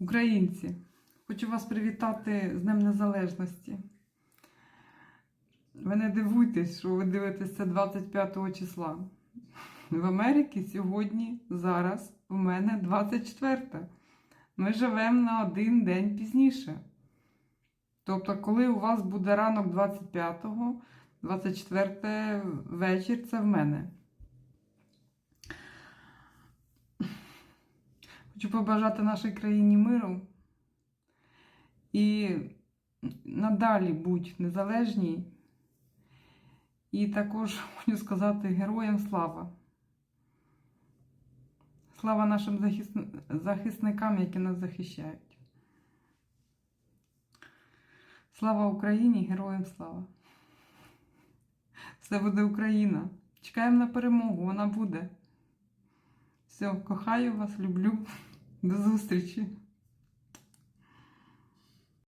Українці, хочу вас привітати з Днем Незалежності. Ви не дивуйтесь, що ви дивитеся 25 числа. В Америці сьогодні, зараз, у мене 24. Ми живемо на один день пізніше. Тобто, коли у вас буде ранок 25-го, 24 вечір це в мене. Хочу побажати нашій країні миру і надалі будь незалежній. І також хочу сказати героям слава. Слава нашим захисн- захисникам, які нас захищають. Слава Україні, героям слава! Все буде Україна. Чекаємо на перемогу, вона буде. Все, кохаю вас, люблю. До зустрічі!